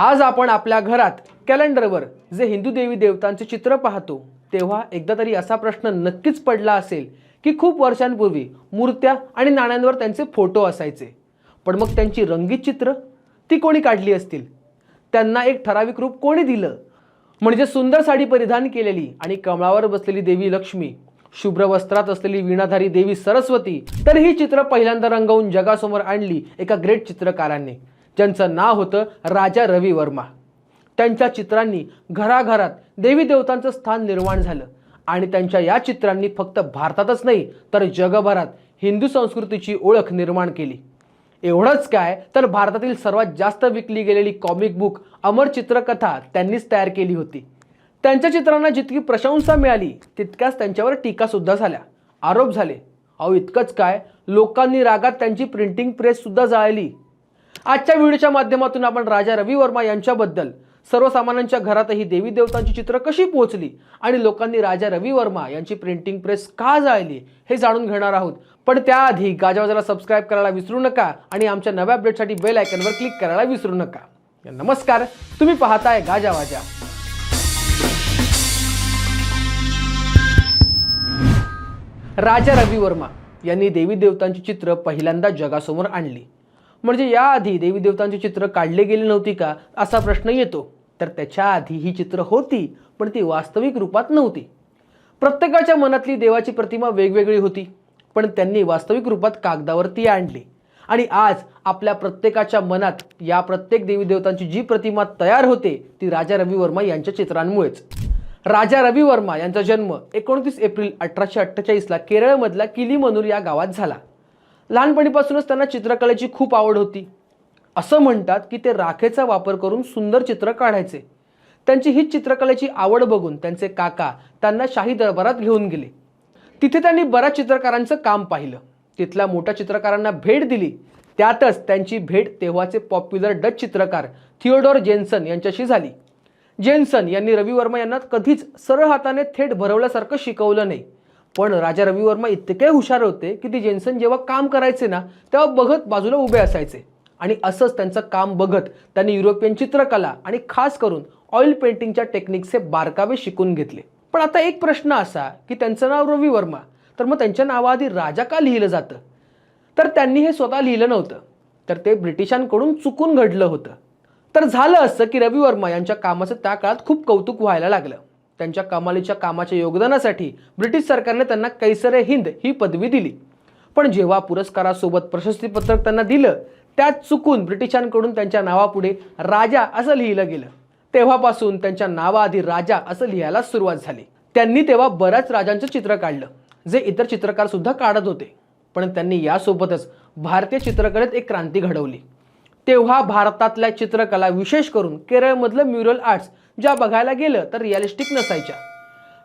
आज आपण आपल्या घरात कॅलेंडरवर जे हिंदू देवी देवतांचे चित्र पाहतो तेव्हा एकदा तरी असा प्रश्न नक्कीच पडला असेल की खूप वर्षांपूर्वी मूर्त्या आणि नाण्यांवर त्यांचे फोटो असायचे. पण मग त्यांची रंगीत चित्र ती कोणी काढली असतील? त्यांना एक ठराविक रूप कोणी दिलं? म्हणजे सुंदर साडी परिधान केलेली आणि कमळावर बसलेली देवी लक्ष्मी शुभ्र वस्त्रात असलेली वीणाधारी देवी सरस्वती तर ही चित्र पहिल्यांदा रंगवून जगासमोर आणली एका ग्रेट चित्रकारांनी. ज्यांचं नाव होतं राजा रवी वर्मा. त्यांच्या चित्रांनी घराघरात देवी देवतांचं स्थान निर्माण झालं आणि त्यांच्या या चित्रांनी फक्त भारतातच नाही तर जगभरात हिंदू संस्कृतीची ओळख निर्माण केली. एवढंच काय तर भारतातील सर्वात जास्त विकली गेलेली कॉमिक बुक अमर चित्रकथा त्यांनीच तयार केली होती. त्यांच्या चित्रांना जितकी प्रशंसा मिळाली तितक्याच त्यांच्यावर टीकासुद्धा झाल्या. आरोप झाले अहो इतकंच काय? लोकांनी रागात त्यांची प्रिंटिंग प्रेससुद्धा जाळली. आजच्या व्हिडिओच्या माध्यमातून आपण राजा रवी वर्मा यांच्याबद्दल सर्वसामान्यांच्या घरातही देवी देवतांची चित्र कशी पोहोचली आणि लोकांनी राजा रवी वर्मा यांची प्रिंटिंग प्रेस का जाळली हे जाणून घेणार आहोत. पण त्याआधी गाजावाजाला सबस्क्राईब करायला विसरू नका आणि आमच्या नव्या अपडेटसाठी बेल आयकनवर क्लिक करायला विसरू नका. नमस्कार तुम्ही पाहताय गाजावाजा. राजा रवी वर्मा यांनी देवी देवतांची चित्र पहिल्यांदा जगासमोर आणली. म्हणजे याआधी देवी देवतांची चित्र काढले गेले नव्हती का असा प्रश्न येतो. तर त्याच्या आधी ही चित्र होती पण ती वास्तविक रूपात नव्हती. प्रत्येकाच्या मनातली देवाची प्रतिमा वेगवेगळी होती पण त्यांनी वास्तविक रूपात कागदावर ती आणली. आणि आज आपल्या प्रत्येकाच्या मनात या प्रत्येक देवी देवतांची जी प्रतिमा तयार होते ती राजा रवी वर्मा यांच्या चित्रांमुळेच. राजा रवी वर्मा यांचा जन्म एकोणतीस एप्रिल अठराशे अठ्ठेचाळीसला केरळमधल्या किलीमनूर या गावात झाला. लहानपणीपासूनच त्यांना चित्रकलेची खूप आवड होती. असं म्हणतात की ते राखेचा वापर करून सुंदर चित्र काढायचे. त्यांची हीच चित्रकलेची आवड बघून त्यांचे काका त्यांना शाही दरबारात घेऊन गेले. तिथे त्यांनी बऱ्याच चित्रकारांचं काम पाहिलं. तिथल्या मोठ्या चित्रकारांना भेट दिली. त्यातच त्यांची भेट तेव्हाचे पॉप्युलर डच चित्रकार थिओडोर जेन्सन यांच्याशी झाली. जेन्सन यांनी रवी वर्मा यांना कधीच सरळ हाताने थेट भरवल्यासारखं शिकवलं नाही. पण राजा रवी वर्मा इतके हुशार होते की ते जेन्सन जेव्हा काम करायचे ना तेव्हा बघत बाजूला उभे असायचे. आणि असंच त्यांचं काम बघत त्यांनी युरोपियन चित्रकला आणि खास करून ऑइल पेंटिंगच्या टेक्निक्सचे बारकावे शिकून घेतले. पण आता एक प्रश्न असा की त्यांचं नाव रवी वर्मा तर मग त्यांच्या नावाआधी राजा का लिहिलं जातं? तर त्यांनी हे स्वतः लिहिलं नव्हतं. तर ते ब्रिटिशांकडून चुकून घडलं होतं. तर झालं असं की रवी वर्मा यांच्या कामाचं त्या काळात खूप कौतुक व्हायला लागलं. त्यांच्या कमालीच्या कामाच्या योगदानासाठी ब्रिटिश सरकारने त्यांना कैसर हिंद ही पदवी दिली. पण जेव्हा पुरस्कारासोबत प्रशस्तीपत्रक त्यांना दिलं त्यात चुकून ब्रिटिशांकडून त्यांच्या नावापुढे राजा असं लिहिलं गेलं. तेव्हापासून त्यांच्या नावाआधी राजा असं लिहायला सुरुवात झाली. त्यांनी तेव्हा बऱ्याच राजांचं चित्र काढलं जे इतर चित्रकार सुद्धा काढत होते. पण त्यांनी यासोबतच भारतीय चित्रकलेत एक क्रांती घडवली. तेव्हा भारतातल्या चित्रकला विशेष करून केरळमधलं म्युरल आर्ट्स ज्या बघायला गेलं तर रिअलिस्टिक नसायच्या.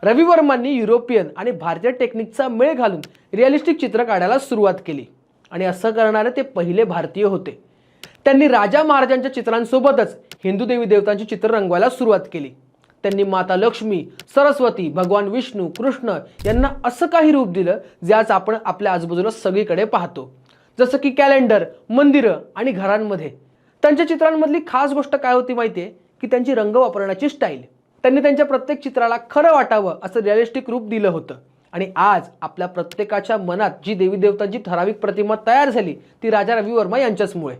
रवी वर्मांनी युरोपियन आणि भारतीय टेक्निकचा मेळ घालून रिअलिस्टिक चित्र काढायला सुरुवात केली. आणि असं करणारे ते पहिले भारतीय होते. त्यांनी राजा महाराजांच्या चित्रांसोबतच हिंदू देवी देवतांची चित्र रंगवायला सुरुवात केली. त्यांनी माता लक्ष्मी सरस्वती भगवान विष्णू कृष्ण यांना असं काही रूप दिलं जे आज आपण आपल्या आजूबाजूला सगळीकडे पाहतो. जसं की कॅलेंडर मंदिरं आणि घरांमध्ये. त्यांच्या चित्रांमधली खास गोष्ट काय होती माहिती आहे की त्यांची रंग वापरण्याची स्टाईल. त्यांनी त्यांच्या प्रत्येक चित्राला खरं वाटावं असं रिअलिस्टिक रूप दिलं होतं. आणि आज आपल्या प्रत्येकाच्या मनात जी देवी देवतांची ठराविक प्रतिमा तयार झाली ती राजा रवी वर्मा यांच्याचमुळे.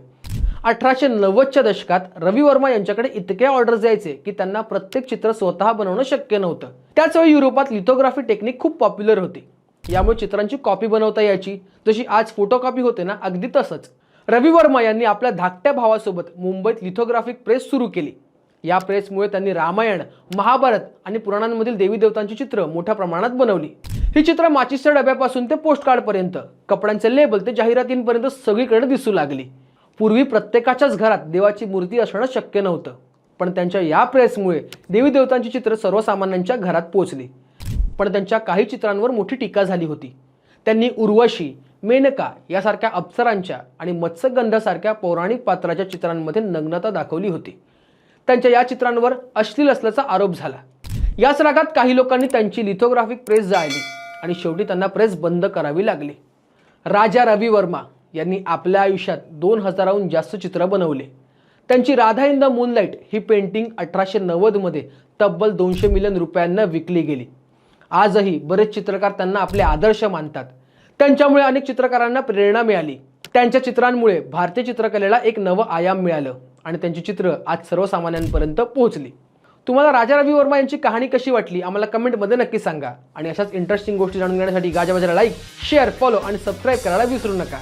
अठराशे नव्वदच्या दशकात रवी वर्मा यांच्याकडे इतके ऑर्डर्स यायचे की त्यांना प्रत्येक चित्र स्वतः बनवणं शक्य नव्हतं. त्याच वेळी युरोपात लिथोग्राफी टेक्निक खूप पॉप्युलर होती. यामुळे चित्रांची कॉपी बनवता यायची. जशी आज फोटोकॉपी होते ना अगदी तसंच. रवी वर्मा यांनी आपल्या धाकट्या भावासोबत मुंबईत लिथोग्राफिक प्रेस सुरू केली. या प्रेसमुळे त्यांनी रामायण महाभारत आणि पुराणांमधील देवी देवतांची चित्र मोठ्या प्रमाणात बनवली. ही चित्र माचीसच्या डब्यापासून ते पोस्टकार्डपर्यंत कपड्यांचे लेबल ते जाहिरातींपर्यंत सगळीकडे दिसू लागली. पूर्वी प्रत्येकाच्याच घरात देवाची मूर्ती असणं शक्य नव्हतं पण त्यांच्या या प्रेसमुळे देवी देवतांची चित्र सर्वसामान्यांच्या घरात पोहोचली पण त्यांच्या काही चित्रांवर मोठी टीका झाली होती. त्यांनी उर्वशी मेनका यासारख्या अप्सरांच्या आणि मत्स्यगंधासारख्या पौराणिक पात्राच्या चित्रांमध्ये नग्नता दाखवली होती. त्यांच्या या चित्रांवर अश्लील असल्याचा आरोप झाला. याच रागात काही लोकांनी त्यांची लिथोग्राफिक प्रेस जाळली आणि शेवटी त्यांना प्रेस बंद करावी लागली. राजा रवी वर्मा यांनी आपल्या आयुष्यात दोन हजाराहून जास्त चित्र बनवले. त्यांची राधा इन द मूनलाईट ही पेंटिंग अठराशे नव्वदमध्ये तब्बल दोनशे मिलियन रुपयांना विकली गेली. आजही बरेच चित्रकार त्यांना आपले आदर्श मानतात. त्यांच्यामुळे अनेक चित्रकारांना प्रेरणा मिळाली. त्यांच्या चित्रांमुळे भारतीय चित्रकलेला एक नवं आयाम मिळालं. आणि त्यांची चित्र आज सर्वसामान्यांपर्यंत पोहोचली. तुम्हाला राजा रवी वर्मा यांची कहाणी कशी वाटली आम्हाला कमेंटमध्ये नक्की सांगा. आणि अशाच इंटरेस्टिंग गोष्टी जाणून घेण्यासाठी गाजाबाजाला लाईक शेअर फॉलो आणि सबस्क्राईब करायला विसरू नका.